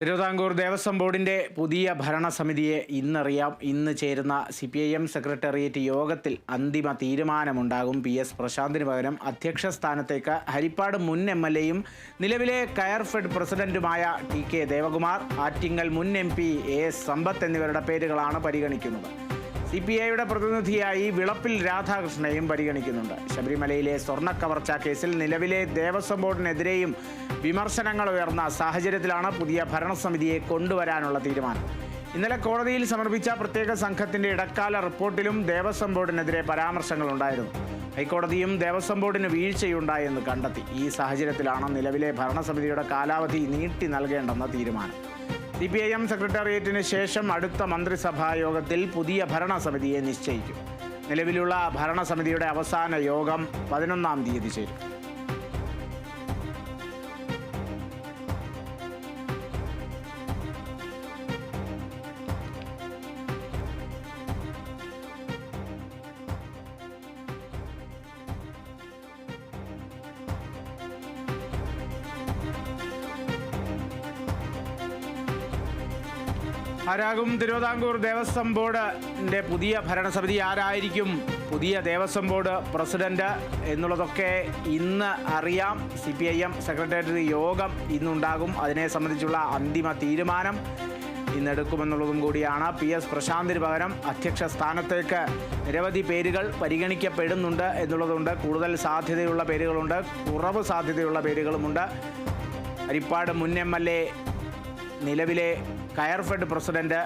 തിരുവിതാംകൂർ ദേവസ്വം ബോർഡിന്റെ പുതിയ ഭരണസമിതിയെ ഇന്നറിയാം. ഇന്ന് ചേരുന്ന C P I M secretariat യോഗത്തിൽ അന്തിമ തീരുമാനമുണ്ടാകും. പി എസ് പ്രശാന്തിന് പകരം അധ്യക്ഷ സ്ഥാനത്തേക്ക് ഹരിപ്പാട് മുൻ എം എൽ എയും നിലവിലെ കയർഫെഡ് പ്രസിഡന്റുമായ ടി കെ ദേവകുമാർ ആറ്റിങ്ങൽ മുൻ M P A S Sampath എന്നിവരുടെ പേരുകളാണ് പരിഗണിക്കുന്നത്. സി പി ഐയുടെ പ്രതിനിധിയായി വിളപ്പിൽ രാധാകൃഷ്ണയും പരിഗണിക്കുന്നുണ്ട്. ശബരിമലയിലെ സ്വർണ കവർച്ച കേസിൽ നിലവിലെ ദേവസ്വം ബോർഡിനെതിരെയും വിമർശനങ്ങൾ ഉയർന്ന സാഹചര്യത്തിലാണ് പുതിയ ഭരണസമിതിയെ കൊണ്ടുവരാനുള്ള തീരുമാനം. ഇന്നലെ കോടതിയിൽ സമർപ്പിച്ച പ്രത്യേക സംഘത്തിന്റെ ഇടക്കാല റിപ്പോർട്ടിലും ദേവസ്വം ബോർഡിനെതിരെ പരാമർശങ്ങളുണ്ടായിരുന്നു ഹൈക്കോടതിയും ദേവസ്വം ബോർഡിന് വീഴ്ചയുണ്ടായെന്ന് കണ്ടെത്തി. ഈ സാഹചര്യത്തിലാണ് നിലവിലെ ഭരണസമിതിയുടെ കാലാവധി നീട്ടി നൽകേണ്ടെന്ന തീരുമാനം. സി പി ഐ എം സെക്രട്ടേറിയറ്റിന് ശേഷം അടുത്ത മന്ത്രിസഭാ യോഗത്തിൽ പുതിയ ഭരണസമിതിയെ നിശ്ചയിക്കും. നിലവിലുള്ള ഭരണസമിതിയുടെ അവസാന യോഗം പതിനൊന്നാം തീയതി ചേരും. ആരാകും തിരുവിതാംകൂർ ദേവസ്വം ബോർഡിന്റെ പുതിയ ഭരണസമിതി ആരായിരിക്കും? പുതിയ ദേവസ്വം ബോർഡ് പ്രസിഡന്റ് എന്നുള്ളതൊക്കെ ഇന്ന് അറിയാം. C P I M secretariat യോഗം ഇന്നുണ്ടാകും. അതിനെ സംബന്ധിച്ചുള്ള അന്തിമ തീരുമാനം ഇന്നെടുക്കുമെന്നുള്ളതും കൂടിയാണ്. പി എസ് പ്രശാന്തിന് പകരം അധ്യക്ഷ സ്ഥാനത്തേക്ക് നിരവധി പേരുകൾ പരിഗണിക്കപ്പെടുന്നുണ്ട് എന്നുള്ളതുണ്ട്. കൂടുതൽ സാധ്യതയുള്ള പേരുകളുണ്ട്. കുറവ് സാധ്യതയുള്ള പേരുകളുമുണ്ട്. ഹരിപ്പാട് മുൻ എം എൽ എ നിലവിലെ കയർഫെഡ് പ്രസിഡന്റ്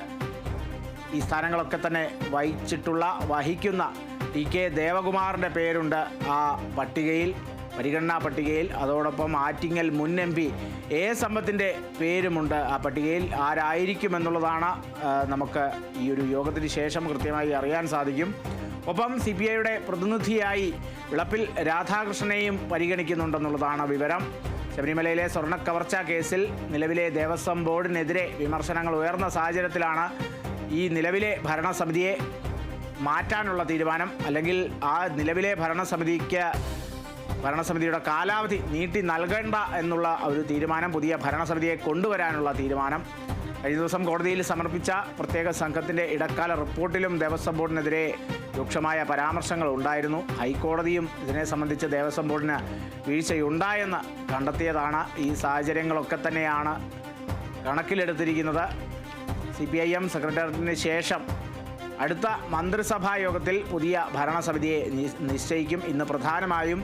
ഈ സ്ഥാനങ്ങളൊക്കെ തന്നെ വഹിച്ചിട്ടുള്ള വഹിക്കുന്ന ടി കെ ദേവകുമാറിന്റെ പേരുണ്ട് ആ പട്ടികയിൽ പരിഗണനാ പട്ടികയിൽ. അതോടൊപ്പം ആറ്റിങ്ങൽ മുൻ എം പി എ സമ്പത്തിന്റെ പേരുമുണ്ട് ആ പട്ടികയിൽ. ആരായിരിക്കുമെന്നുള്ളതാണ് നമുക്ക് ഈ ഒരു യോഗത്തിന് ശേഷം കൃത്യമായി അറിയാൻ സാധിക്കും. ഒപ്പം സി പി ഐയുടെ പ്രതിനിധിയായി വിളപ്പിൽ രാധാകൃഷ്ണനെയും പരിഗണിക്കുന്നുണ്ടെന്നുള്ളതാണ് വിവരം. ശബരിമലയിലെ സ്വർണ കവർച്ചാ കേസിൽ നിലവിലെ ദേവസ്വം ബോർഡിനെതിരെ വിമർശനങ്ങൾ ഉയർന്ന സാഹചര്യത്തിലാണ് ഈ നിലവിലെ ഭരണസമിതിയെ മാറ്റാനുള്ള തീരുമാനം. അല്ലെങ്കിൽ ആ നിലവിലെ ഭരണസമിതിക്ക് ഭരണസമിതിയുടെ കാലാവധി നീട്ടി നൽകേണ്ട എന്നുള്ള ഒരു തീരുമാനം പുതിയ ഭരണസമിതിയെ കൊണ്ടുവരാനുള്ള തീരുമാനം. കഴിഞ്ഞ ദിവസം കോടതിയിൽ സമർപ്പിച്ച പ്രത്യേക സംഘത്തിന്റെ ഇടക്കാല റിപ്പോർട്ടിലും ദേവസ്വം ബോർഡിനെതിരെ രൂക്ഷമായ പരാമർശങ്ങൾ ഉണ്ടായിരുന്നു. ഹൈക്കോടതിയും ഇതിനെ സംബന്ധിച്ച് ദേവസ്വം ബോർഡിന് വീഴ്ചയുണ്ടായെന്ന് കണ്ടെത്തിയതാണ് ഈ സാഹചര്യങ്ങളൊക്കെ തന്നെയാണ് കണക്കിലെടുത്തിരിക്കുന്നത്. സി പി ഐ എം സെക്രട്ടേറിയറ്റിന് ശേഷം അടുത്ത മന്ത്രിസഭാ യോഗത്തിൽ പുതിയ ഭരണസമിതിയെ നിശ്ചയിക്കും. ഇന്ന് പ്രധാനമായും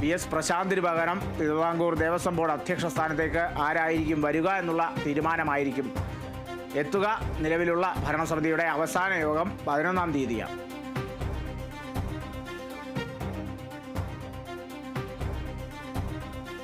വി എസ് പ്രശാന്തിന് പകരം തിരുവിതാംകൂർ ദേവസ്വം ബോർഡ് അധ്യക്ഷ സ്ഥാനത്തേക്ക് ആരായിരിക്കും വരിക എന്നുള്ള തീരുമാനമായിരിക്കും. എത്തുക നിലവിലുള്ള ഭരണസമിതിയുടെ അവസാന യോഗം പതിനൊന്നാം തീയതിയാണ്.